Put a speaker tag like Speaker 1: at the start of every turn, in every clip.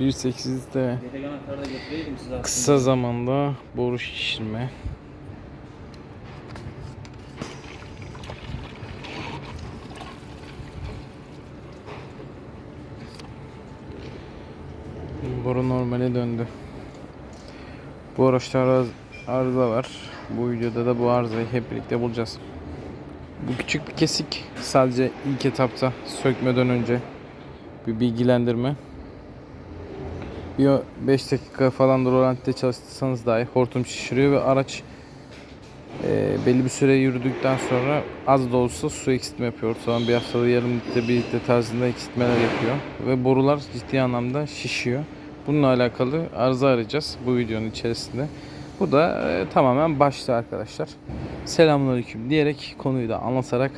Speaker 1: 1.8'de
Speaker 2: Yedek anahtarı da götüreydim size
Speaker 1: kısa zamanda boru şişirme. Boru normale döndü. Bu araçta arız- arıza var. Bu videoda da bu arızayı hep birlikte bulacağız. Bu küçük bir kesik sadece ilk etapta sökmeden önce bir bilgilendirme. Bir 5 dakika falan da rolantide çalıştırsanız dahi hortum şişiriyor ve araç e, belli bir süre yürüdükten sonra az da olsa su eksiltme yapıyor. Ortalama bir haftada yarım litre bir litre tarzında eksiltmeler yapıyor. Ve borular ciddi anlamda şişiyor. Bununla alakalı arıza arayacağız bu videonun içerisinde. Bu da e, tamamen başta arkadaşlar. Selamünaleyküm diyerek konuyu da anlatarak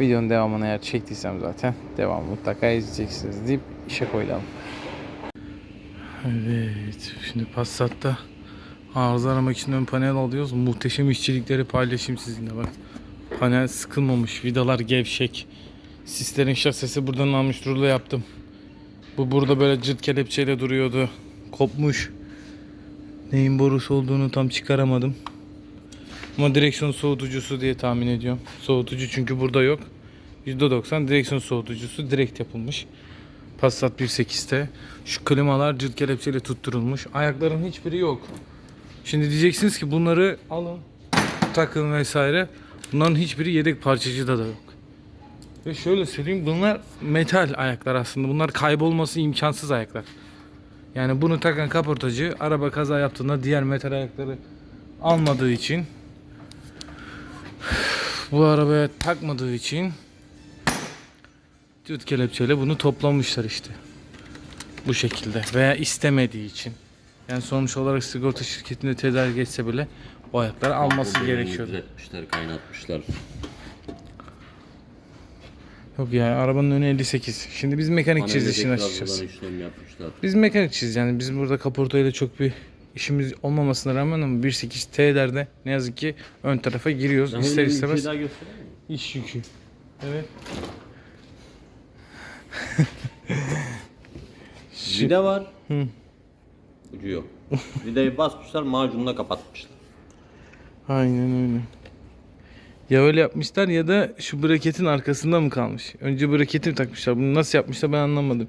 Speaker 1: videonun devamını eğer çektiysem zaten devamı mutlaka izleyeceksiniz deyip işe koyalım. Evet, şimdi Passat'ta arıza aramak için ön panel alıyoruz. Muhteşem işçilikleri paylaşayım sizinle bak. Panel sıkılmamış, vidalar gevşek. Sislerin şasisi buradan almış, rulo yaptım. Bu burada böyle cırt kelepçeyle duruyordu. Kopmuş. Neyin borusu olduğunu tam çıkaramadım. Ama direksiyon soğutucusu diye tahmin ediyorum. Soğutucu çünkü burada yok. %90 direksiyon soğutucusu direkt yapılmış. Passat 1.8'te. Şu klimalar cırt kelepçeyle tutturulmuş. Ayakların hiçbiri yok. Şimdi diyeceksiniz ki bunları alın, takın vesaire. Bunların hiçbiri yedek parçacıda da yok. Ve şöyle söyleyeyim bunlar metal ayaklar aslında. Bunlar kaybolması imkansız ayaklar. Yani bunu takan kaportacı araba kaza yaptığında diğer metal ayakları almadığı için bu arabaya takmadığı için Düt kelepçeyle bunu toplamışlar işte. Bu şekilde veya istemediği için. Yani sonuç olarak sigorta şirketinde tedarik etse bile o ayakları alması gerekiyordu.
Speaker 3: Düzeltmişler, kaynatmışlar.
Speaker 1: Yok yani arabanın önü 58. Şimdi biz mekanikçiyiz işin açıkçası. Biz mekanikçiyiz yani bizim burada kaportayla çok bir işimiz olmamasına rağmen ama 1.8 T'lerde ne yazık ki ön tarafa giriyoruz.
Speaker 3: Daha
Speaker 1: İster istemez
Speaker 3: şey
Speaker 1: iş yükü. Evet.
Speaker 3: Vida var.
Speaker 1: Hı.
Speaker 3: Ucu yok. Vidayı basmışlar, macunla kapatmışlar.
Speaker 1: Aynen öyle. Ya öyle yapmışlar ya da şu braketin arkasında mı kalmış? Önce braketi mi takmışlar? Bunu nasıl yapmışlar ben anlamadım.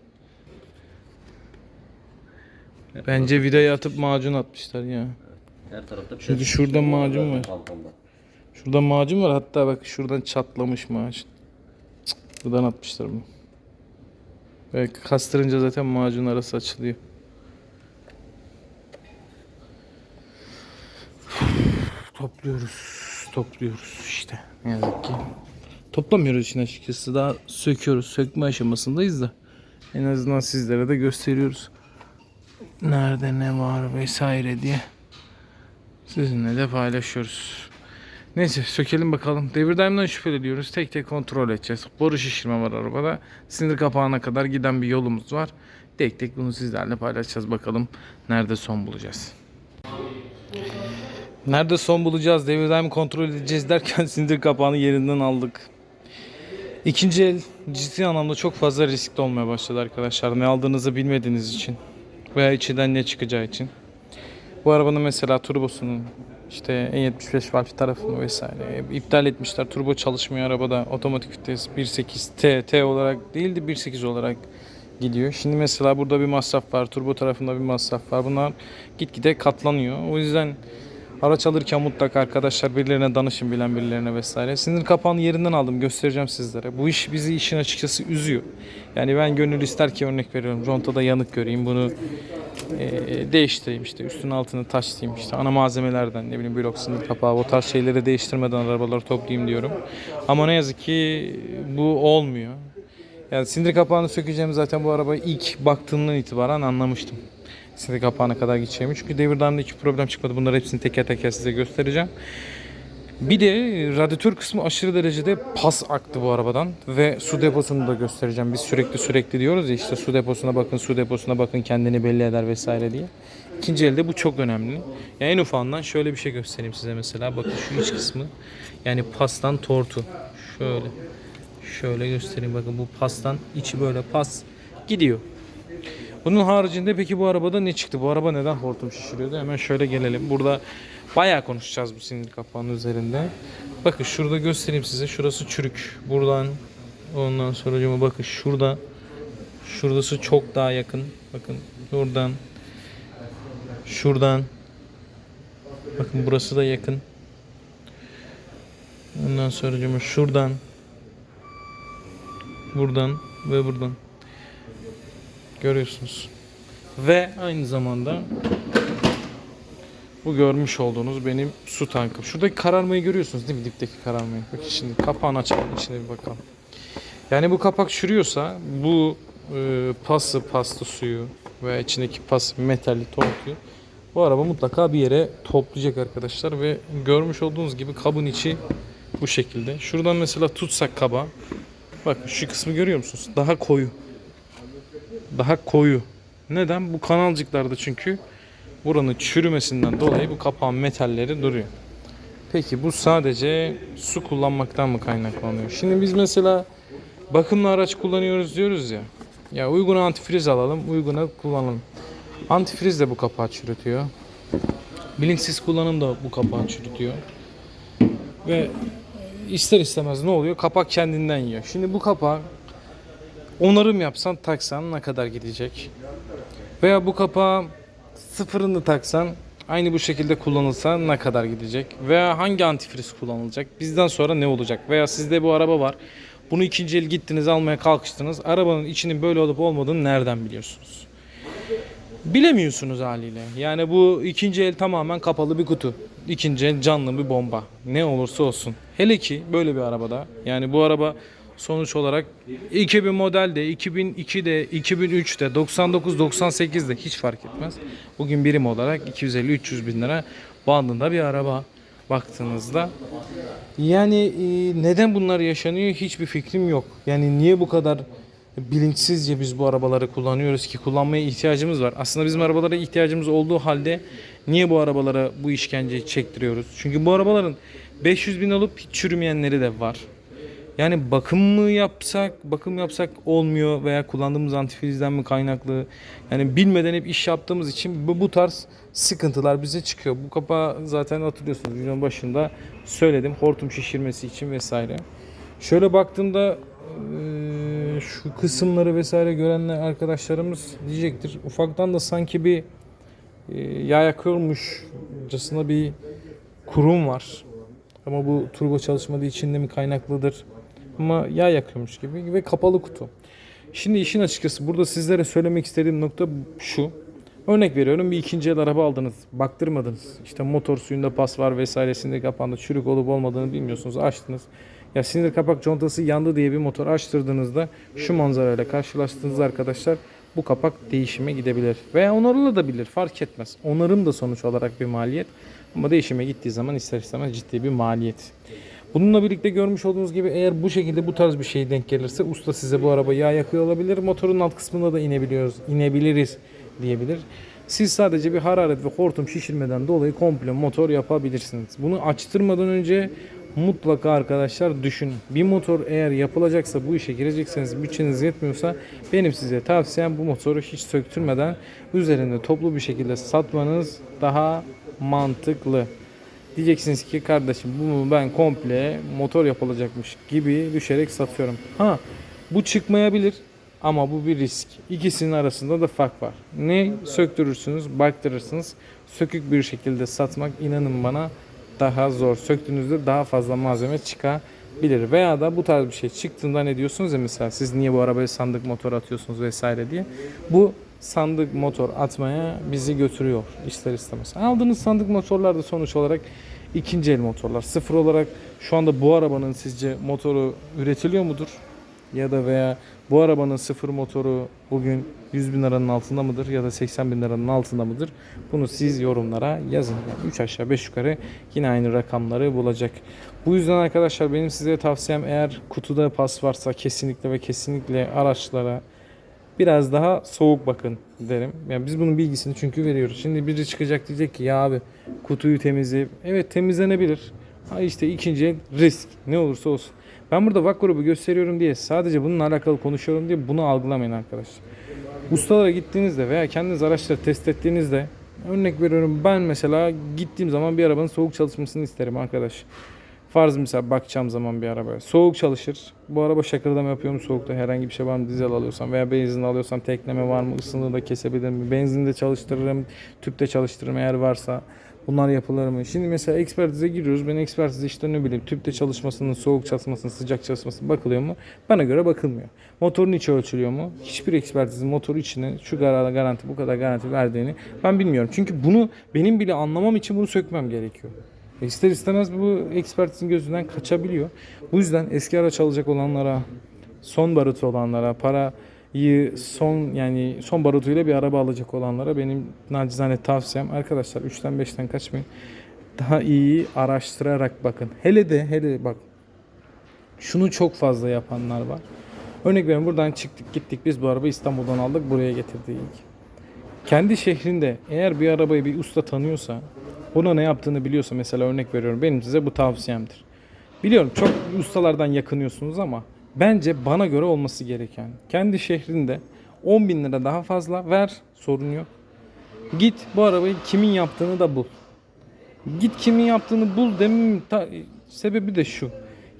Speaker 1: Bence vidayı atıp macun atmışlar ya.
Speaker 3: Her tarafta bir
Speaker 1: Şimdi
Speaker 3: şey-
Speaker 1: şurada macun var.
Speaker 3: Balkonda.
Speaker 1: Şurada macun var hatta bak şuradan çatlamış macun. Buradan atmışlar bunu. Ve kastırınca zaten macun arası açılıyor. Topluyoruz. Topluyoruz işte. Ne yazık ki. Toplamıyoruz işin açıkçası. Daha söküyoruz. Sökme aşamasındayız da. En azından sizlere de gösteriyoruz. Nerede ne var vesaire diye. Sizinle de paylaşıyoruz. Neyse sökelim bakalım. Devir daimden şüpheleniyoruz. Tek tek kontrol edeceğiz. Boru şişirme var arabada. Sinir kapağına kadar giden bir yolumuz var. Tek tek bunu sizlerle paylaşacağız. Bakalım nerede son bulacağız. Nerede son bulacağız? Devir daim kontrol edeceğiz derken sindir kapağını yerinden aldık. İkinci el ciddi anlamda çok fazla riskli olmaya başladı arkadaşlar. Ne aldığınızı bilmediğiniz için veya içinden ne çıkacağı için. Bu arabanın mesela turbosunun işte E75 valve tarafını vesaire iptal etmişler. Turbo çalışmıyor arabada. Otomatik vites 1.8 T, T olarak değil de 1.8 olarak gidiyor. Şimdi mesela burada bir masraf var. Turbo tarafında bir masraf var. Bunlar gitgide katlanıyor. O yüzden araç alırken mutlaka arkadaşlar birilerine danışın bilen birilerine vesaire. Sinir kapağını yerinden aldım. Göstereceğim sizlere. Bu iş bizi işin açıkçası üzüyor. Yani ben gönül ister ki örnek veriyorum. Rontada yanık göreyim. Bunu e, değiştireyim işte üstünün altını taşlayayım işte ana malzemelerden ne bileyim blok sınır kapağı o tarz şeyleri değiştirmeden arabaları toplayayım diyorum. Ama ne yazık ki bu olmuyor. Yani sindir kapağını sökeceğim zaten bu arabayı ilk baktığımdan itibaren anlamıştım. Sindir kapağına kadar gideceğimi. Çünkü devirden hiç problem çıkmadı. Bunları hepsini teker teker size göstereceğim. Bir de radyatör kısmı aşırı derecede pas aktı bu arabadan ve su deposunu da göstereceğim. Biz sürekli sürekli diyoruz ya işte su deposuna bakın, su deposuna bakın kendini belli eder vesaire diye. İkinci elde bu çok önemli. Ya en ufağından şöyle bir şey göstereyim size mesela. Bakın şu iç kısmı. Yani pastan tortu. Şöyle. Şöyle göstereyim bakın bu pastan içi böyle pas gidiyor. Bunun haricinde peki bu arabada ne çıktı? Bu araba neden hortum şişiriyordu? Hemen şöyle gelelim. Burada bayağı konuşacağız bu sinir kapağının üzerinde. Bakın şurada göstereyim size. Şurası çürük. Buradan ondan sonra bakın şurada şurası çok daha yakın. Bakın buradan şuradan bakın burası da yakın. Ondan sonra şuradan buradan ve buradan görüyorsunuz. Ve aynı zamanda bu görmüş olduğunuz benim su tankım. Şuradaki kararmayı görüyorsunuz değil mi? Dipteki kararmayı. Bak şimdi kapağını açalım içine bir bakalım. Yani bu kapak çürüyorsa bu e, pası, pasta suyu veya içindeki pas metalli tortuyu bu araba mutlaka bir yere toplayacak arkadaşlar ve görmüş olduğunuz gibi kabın içi bu şekilde. Şuradan mesela tutsak kaba bakın şu kısmı görüyor musunuz? Daha koyu. Daha koyu. Neden? Bu kanalcıklarda çünkü buranın çürümesinden dolayı bu kapağın metalleri duruyor. Peki bu sadece su kullanmaktan mı kaynaklanıyor? Şimdi biz mesela bakımlı araç kullanıyoruz diyoruz ya. Ya uyguna antifriz alalım, uyguna kullanalım. Antifriz de bu kapağı çürütüyor. Bilinçsiz kullanım da bu kapağı çürütüyor. Ve ister istemez ne oluyor? Kapak kendinden yiyor. Şimdi bu kapağı onarım yapsan taksan ne kadar gidecek? Veya bu kapağı sıfırını taksan aynı bu şekilde kullanılsa ne kadar gidecek? Veya hangi antifriz kullanılacak? Bizden sonra ne olacak? Veya sizde bu araba var. Bunu ikinci el gittiniz almaya kalkıştınız. Arabanın içinin böyle olup olmadığını nereden biliyorsunuz? Bilemiyorsunuz haliyle. Yani bu ikinci el tamamen kapalı bir kutu. İkinci el canlı bir bomba. Ne olursa olsun. Hele ki böyle bir arabada. Yani bu araba sonuç olarak 2000 modelde, 2002'de, 2003'te, 99-98'de hiç fark etmez. Bugün birim olarak 250-300 bin lira bandında bir araba baktığınızda. Yani e, neden bunlar yaşanıyor hiçbir fikrim yok. Yani niye bu kadar bilinçsizce biz bu arabaları kullanıyoruz ki kullanmaya ihtiyacımız var. Aslında bizim arabalara ihtiyacımız olduğu halde niye bu arabalara bu işkenceyi çektiriyoruz? Çünkü bu arabaların 500 bin alıp hiç çürümeyenleri de var. Yani bakım mı yapsak, bakım yapsak olmuyor veya kullandığımız antifrizden mi kaynaklı? Yani bilmeden hep iş yaptığımız için bu, bu tarz sıkıntılar bize çıkıyor. Bu kapağı zaten hatırlıyorsunuz videonun başında söyledim. Hortum şişirmesi için vesaire. Şöyle baktığımda şu kısımları vesaire görenler arkadaşlarımız diyecektir. Ufaktan da sanki bir yağ yakıyormuşçasına bir kurum var. Ama bu turbo çalışmadığı için de mi kaynaklıdır? Ama yağ yakıyormuş gibi ve kapalı kutu. Şimdi işin açıkçası burada sizlere söylemek istediğim nokta şu. Örnek veriyorum bir ikinci el araba aldınız. Baktırmadınız. İşte motor suyunda pas var vesaire sinir kapağında çürük olup olmadığını bilmiyorsunuz. Açtınız. Ya sinir kapak contası yandı diye bir motor açtırdığınızda şu manzarayla karşılaştığınızda arkadaşlar bu kapak değişime gidebilir. Veya onarılabilir fark etmez. Onarım da sonuç olarak bir maliyet. Ama değişime gittiği zaman ister istemez ciddi bir maliyet. Bununla birlikte görmüş olduğunuz gibi eğer bu şekilde bu tarz bir şey denk gelirse usta size bu araba yağ yakıyor olabilir. Motorun alt kısmında da inebiliyoruz, inebiliriz diyebilir. Siz sadece bir hararet ve hortum şişirmeden dolayı komple motor yapabilirsiniz. Bunu açtırmadan önce mutlaka arkadaşlar düşünün. Bir motor eğer yapılacaksa bu işe girecekseniz bütçeniz yetmiyorsa benim size tavsiyem bu motoru hiç söktürmeden üzerinde toplu bir şekilde satmanız daha mantıklı. Diyeceksiniz ki kardeşim bunu ben komple motor yapılacakmış gibi düşerek satıyorum. Ha bu çıkmayabilir ama bu bir risk. İkisinin arasında da fark var. Ne söktürürsünüz, baktırırsınız. Sökük bir şekilde satmak inanın bana daha zor. Söktüğünüzde daha fazla malzeme çıkabilir. Veya da bu tarz bir şey çıktığında ne diyorsunuz ya mesela siz niye bu arabaya sandık motor atıyorsunuz vesaire diye. Bu sandık motor atmaya bizi götürüyor ister istemez. Aldığınız sandık motorlar da sonuç olarak ikinci el motorlar. Sıfır olarak şu anda bu arabanın sizce motoru üretiliyor mudur? Ya da veya bu arabanın sıfır motoru bugün 100 bin liranın altında mıdır ya da 80 bin liranın altında mıdır? Bunu siz yorumlara yazın. 3 aşağı 5 yukarı yine aynı rakamları bulacak. Bu yüzden arkadaşlar benim size tavsiyem eğer kutuda pas varsa kesinlikle ve kesinlikle araçlara biraz daha soğuk bakın derim. Yani biz bunun bilgisini çünkü veriyoruz. Şimdi biri çıkacak diyecek ki ya abi kutuyu temizleyip evet temizlenebilir. Ha işte ikinci risk ne olursa olsun. Ben burada VAK grubu gösteriyorum diye sadece bununla alakalı konuşuyorum diye bunu algılamayın arkadaşlar. Ustalara gittiğinizde veya kendiniz araçları test ettiğinizde örnek veriyorum ben mesela gittiğim zaman bir arabanın soğuk çalışmasını isterim arkadaş. Farz misal bakacağım zaman bir arabaya. Soğuk çalışır. Bu araba şakırdama yapıyor mu soğukta? Herhangi bir şey var mı? Dizel alıyorsam veya benzin alıyorsam tekleme var mı? Isınlığı da kesebilir mi? Benzinde çalıştırırım. Tüpte çalıştırırım eğer varsa. Bunlar yapılır mı? Şimdi mesela ekspertize giriyoruz. Ben ekspertize işte ne bileyim tüpte çalışmasının, soğuk çalışmasının, sıcak çalışmasının bakılıyor mu? Bana göre bakılmıyor. Motorun içi ölçülüyor mu? Hiçbir ekspertizin motoru içine şu kadar garanti, bu kadar garanti verdiğini ben bilmiyorum. Çünkü bunu benim bile anlamam için bunu sökmem gerekiyor. E İster istemez bu ekspertizin gözünden kaçabiliyor. Bu yüzden eski araç alacak olanlara, son barutu olanlara, parayı son yani son barutuyla bir araba alacak olanlara benim nacizane tavsiyem arkadaşlar 3'ten 5'ten kaçmayın. Daha iyi araştırarak bakın. Hele de hele bak şunu çok fazla yapanlar var. Örnek veriyorum buradan çıktık gittik biz bu arabayı İstanbul'dan aldık buraya getirdik. Kendi şehrinde eğer bir arabayı bir usta tanıyorsa ona ne yaptığını biliyorsa mesela örnek veriyorum benim size bu tavsiyemdir. Biliyorum çok ustalardan yakınıyorsunuz ama bence bana göre olması gereken kendi şehrinde 10 bin lira daha fazla ver sorun yok. Git bu arabayı kimin yaptığını da bul. Git kimin yaptığını bul dememin ta- sebebi de şu.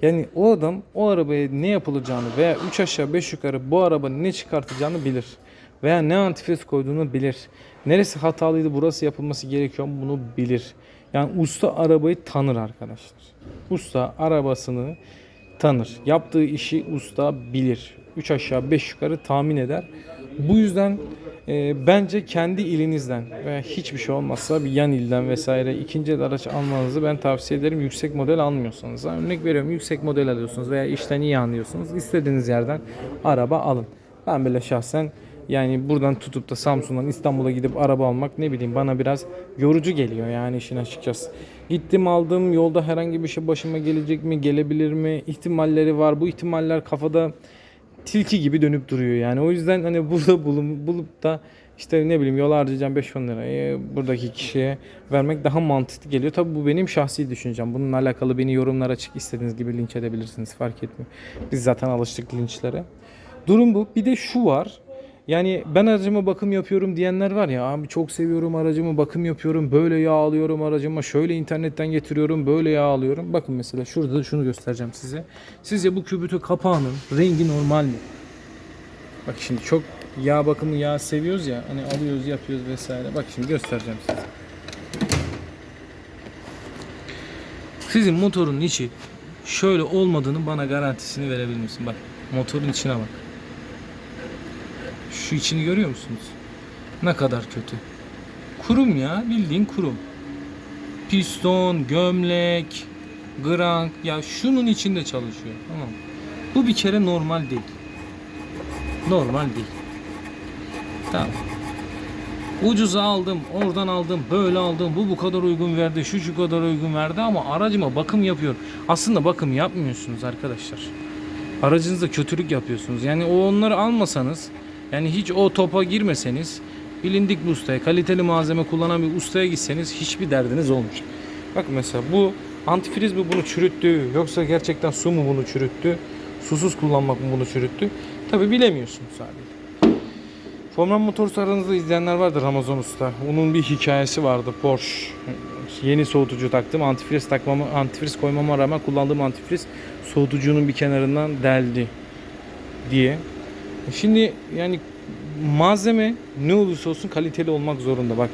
Speaker 1: Yani o adam o arabaya ne yapılacağını veya 3 aşağı 5 yukarı bu araba ne çıkartacağını bilir. Veya ne antifriz koyduğunu bilir. Neresi hatalıydı burası yapılması gerekiyor bunu bilir. Yani usta arabayı tanır arkadaşlar. Usta arabasını tanır. Yaptığı işi usta bilir. 3 aşağı 5 yukarı tahmin eder. Bu yüzden e, bence kendi ilinizden veya hiçbir şey olmazsa bir yan ilden vesaire ikinci el araç almanızı ben tavsiye ederim. Yüksek model almıyorsanız. Örnek veriyorum yüksek model alıyorsunuz veya işten iyi anlıyorsunuz. İstediğiniz yerden araba alın. Ben bile şahsen yani buradan tutup da Samsun'dan İstanbul'a gidip araba almak ne bileyim bana biraz yorucu geliyor yani işin açıkçası. Gittim aldım yolda herhangi bir şey başıma gelecek mi gelebilir mi ihtimalleri var. Bu ihtimaller kafada tilki gibi dönüp duruyor yani. O yüzden hani burada bulun, bulup da işte ne bileyim yol harcayacağım 5-10 lirayı buradaki kişiye vermek daha mantıklı geliyor. Tabii bu benim şahsi düşüncem. Bununla alakalı beni yorumlara açık istediğiniz gibi linç edebilirsiniz fark etmiyor. Biz zaten alıştık linçlere. Durum bu. Bir de şu var. Yani ben aracıma bakım yapıyorum diyenler var ya abi çok seviyorum aracımı bakım yapıyorum böyle yağ alıyorum aracıma şöyle internetten getiriyorum böyle yağ alıyorum. Bakın mesela şurada da şunu göstereceğim size. Sizce bu kübütü kapağının rengi normal mi? Bak şimdi çok yağ bakımı yağ seviyoruz ya hani alıyoruz yapıyoruz vesaire. Bak şimdi göstereceğim size. Sizin motorun içi şöyle olmadığını bana garantisini verebilir misin? Bak motorun içine bak. Şu içini görüyor musunuz? Ne kadar kötü. Kurum ya bildiğin kurum. Piston, gömlek, grank ya şunun içinde çalışıyor. Tamam. Bu bir kere normal değil. Normal değil. Tamam. Ucuza aldım, oradan aldım, böyle aldım, bu bu kadar uygun verdi, şu şu kadar uygun verdi ama aracıma bakım yapıyor. Aslında bakım yapmıyorsunuz arkadaşlar. Aracınızda kötülük yapıyorsunuz. Yani o onları almasanız, yani hiç o topa girmeseniz, bilindik bir ustaya, kaliteli malzeme kullanan bir ustaya gitseniz hiçbir derdiniz olmayacak. Bak mesela bu antifriz mi bunu çürüttü, yoksa gerçekten su mu bunu çürüttü, susuz kullanmak mı bunu çürüttü? Tabi bilemiyorsunuz sadece. Formula Motors aranızda izleyenler vardır Ramazan Usta. Onun bir hikayesi vardı Porsche. Yeni soğutucu taktım. Antifriz takmama, antifriz koymama rağmen kullandığım antifriz soğutucunun bir kenarından deldi diye. Şimdi yani malzeme ne olursa olsun kaliteli olmak zorunda. Bak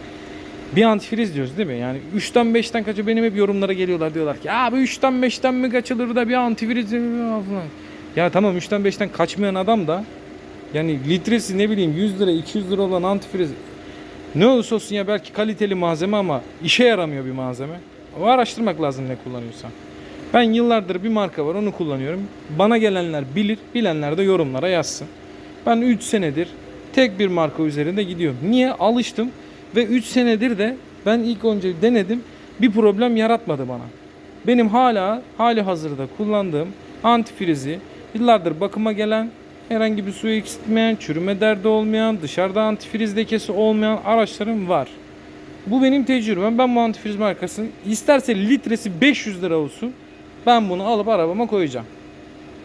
Speaker 1: bir antifriz diyoruz değil mi? Yani 3'ten 5'ten kaçı benim hep yorumlara geliyorlar diyorlar ki abi 3'ten 5'ten mi kaçılır da bir antifriz mi?" falan. Ya tamam 3'ten 5'ten kaçmayan adam da yani litresi ne bileyim 100 lira 200 lira olan antifriz ne olursa olsun ya belki kaliteli malzeme ama işe yaramıyor bir malzeme. O araştırmak lazım ne kullanıyorsan. Ben yıllardır bir marka var onu kullanıyorum. Bana gelenler bilir, bilenler de yorumlara yazsın. Ben 3 senedir tek bir marka üzerinde gidiyorum. Niye? Alıştım ve 3 senedir de ben ilk önce denedim. Bir problem yaratmadı bana. Benim hala hali hazırda kullandığım antifrizi yıllardır bakıma gelen herhangi bir suyu eksiltmeyen, çürüme derdi olmayan, dışarıda antifriz lekesi olmayan araçlarım var. Bu benim tecrübem. Ben bu antifriz markasını isterse litresi 500 lira olsun ben bunu alıp arabama koyacağım.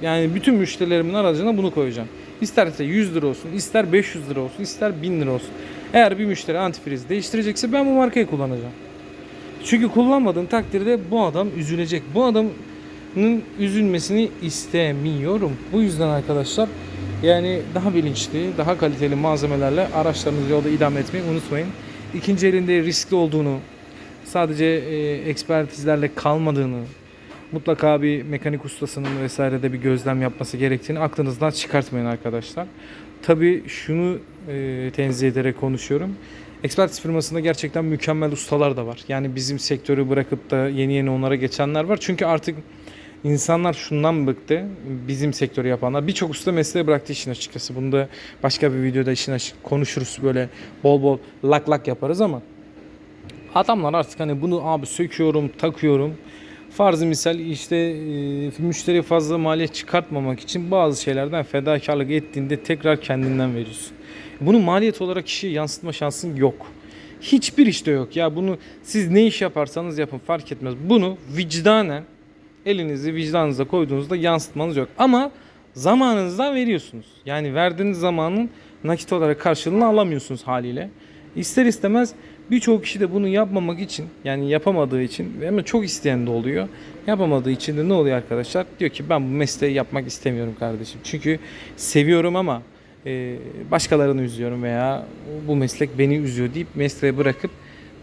Speaker 1: Yani bütün müşterilerimin aracına bunu koyacağım. İsterse 100 lira olsun, ister 500 lira olsun, ister 1000 lira olsun. Eğer bir müşteri antifriz değiştirecekse ben bu markayı kullanacağım. Çünkü kullanmadığım takdirde bu adam üzülecek. Bu adamın üzülmesini istemiyorum. Bu yüzden arkadaşlar yani daha bilinçli, daha kaliteli malzemelerle araçlarınızı yolda idame etmeyi unutmayın. İkinci elinde riskli olduğunu, sadece e, ekspertizlerle kalmadığını, mutlaka bir mekanik ustasının vesaire de bir gözlem yapması gerektiğini aklınızdan çıkartmayın arkadaşlar. Tabii şunu e, tenzih ederek konuşuyorum. Ekspertiz firmasında gerçekten mükemmel ustalar da var. Yani bizim sektörü bırakıp da yeni yeni onlara geçenler var. Çünkü artık insanlar şundan bıktı. Bizim sektörü yapanlar. Birçok usta mesleği bıraktı işin açıkçası. Bunu da başka bir videoda işin açık konuşuruz. Böyle bol bol lak lak yaparız ama adamlar artık hani bunu abi söküyorum, takıyorum. Farzı misal işte e, müşteriye fazla maliyet çıkartmamak için bazı şeylerden fedakarlık ettiğinde tekrar kendinden veriyorsun. Bunu maliyet olarak kişiye yansıtma şansın yok. Hiçbir işte yok. Ya bunu siz ne iş yaparsanız yapın fark etmez. Bunu vicdanen elinizi vicdanınıza koyduğunuzda yansıtmanız yok. Ama zamanınızdan veriyorsunuz. Yani verdiğiniz zamanın nakit olarak karşılığını alamıyorsunuz haliyle. İster istemez birçok kişi de bunu yapmamak için yani yapamadığı için ama çok isteyen de oluyor. Yapamadığı için de ne oluyor arkadaşlar? Diyor ki ben bu mesleği yapmak istemiyorum kardeşim. Çünkü seviyorum ama başkalarını üzüyorum veya bu meslek beni üzüyor deyip mesleği bırakıp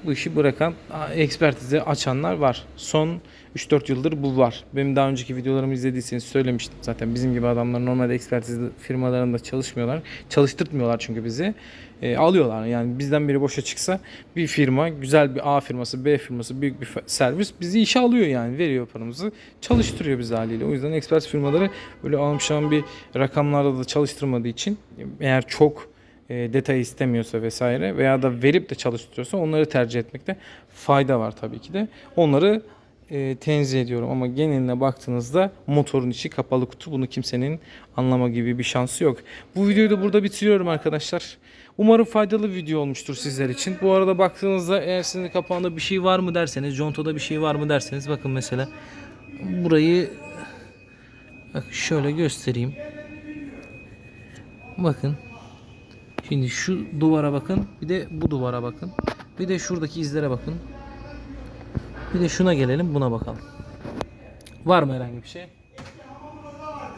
Speaker 1: bu işi bırakan ekspertize açanlar var. Son 3-4 yıldır bu var. Benim daha önceki videolarımı izlediyseniz söylemiştim zaten. Bizim gibi adamlar normalde ekspertiz firmalarında çalışmıyorlar. Çalıştırtmıyorlar çünkü bizi. E, alıyorlar. Yani bizden biri boşa çıksa bir firma, güzel bir A firması, B firması, büyük bir servis bizi işe alıyor yani. Veriyor paramızı. Çalıştırıyor bizi haliyle. O yüzden ekspert firmaları böyle almışan bir rakamlarda da çalıştırmadığı için eğer çok e, detay istemiyorsa vesaire veya da verip de çalıştırıyorsa onları tercih etmekte fayda var tabii ki de. Onları e, tenzih ediyorum ama geneline baktığınızda motorun içi kapalı kutu bunu kimsenin anlama gibi bir şansı yok. Bu videoyu da burada bitiriyorum arkadaşlar. Umarım faydalı bir video olmuştur sizler için. Bu arada baktığınızda eğer sizin kapağında bir şey var mı derseniz, contada bir şey var mı derseniz bakın mesela burayı bak şöyle göstereyim. Bakın Şimdi şu duvara bakın. Bir de bu duvara bakın. Bir de şuradaki izlere bakın. Bir de şuna gelelim. Buna bakalım. Var mı herhangi bir şey?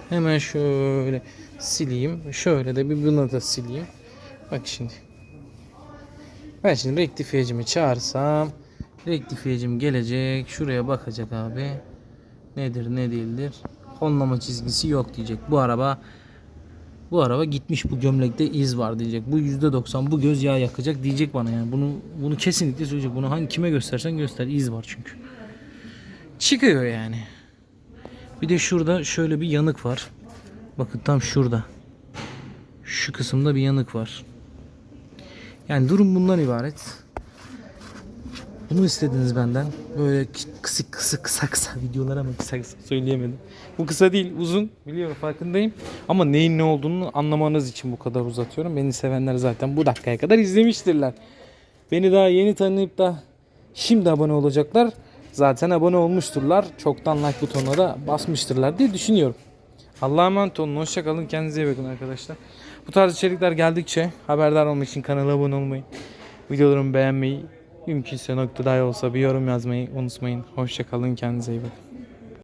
Speaker 1: Hemen şöyle sileyim. Şöyle de bir bunu da sileyim. Bak şimdi. Ben şimdi rektifiyecimi çağırsam rektifiyecim gelecek. Şuraya bakacak abi. Nedir ne değildir. Honlama çizgisi yok diyecek. Bu araba bu araba gitmiş bu gömlekte iz var diyecek. Bu %90 bu göz yağı yakacak diyecek bana yani. Bunu bunu kesinlikle söyleyecek. Bunu hangi kime göstersen göster iz var çünkü. Çıkıyor yani. Bir de şurada şöyle bir yanık var. Bakın tam şurada. Şu kısımda bir yanık var. Yani durum bundan ibaret. Bunu istediniz benden. Böyle kısık kısa kısa kısa videolar ama kısa kısa söyleyemedim. Bu kısa değil uzun biliyorum farkındayım. Ama neyin ne olduğunu anlamanız için bu kadar uzatıyorum. Beni sevenler zaten bu dakikaya kadar izlemiştirler. Beni daha yeni tanıyıp da şimdi abone olacaklar. Zaten abone olmuşturlar. Çoktan like butonuna da basmıştırlar diye düşünüyorum. Allah'a emanet olun. Hoşçakalın. Kendinize iyi bakın arkadaşlar. Bu tarz içerikler geldikçe haberdar olmak için kanala abone olmayı, videolarımı beğenmeyi, mümkünse nokta olsa bir yorum yazmayı unutmayın. Hoşçakalın. Kendinize iyi bakın.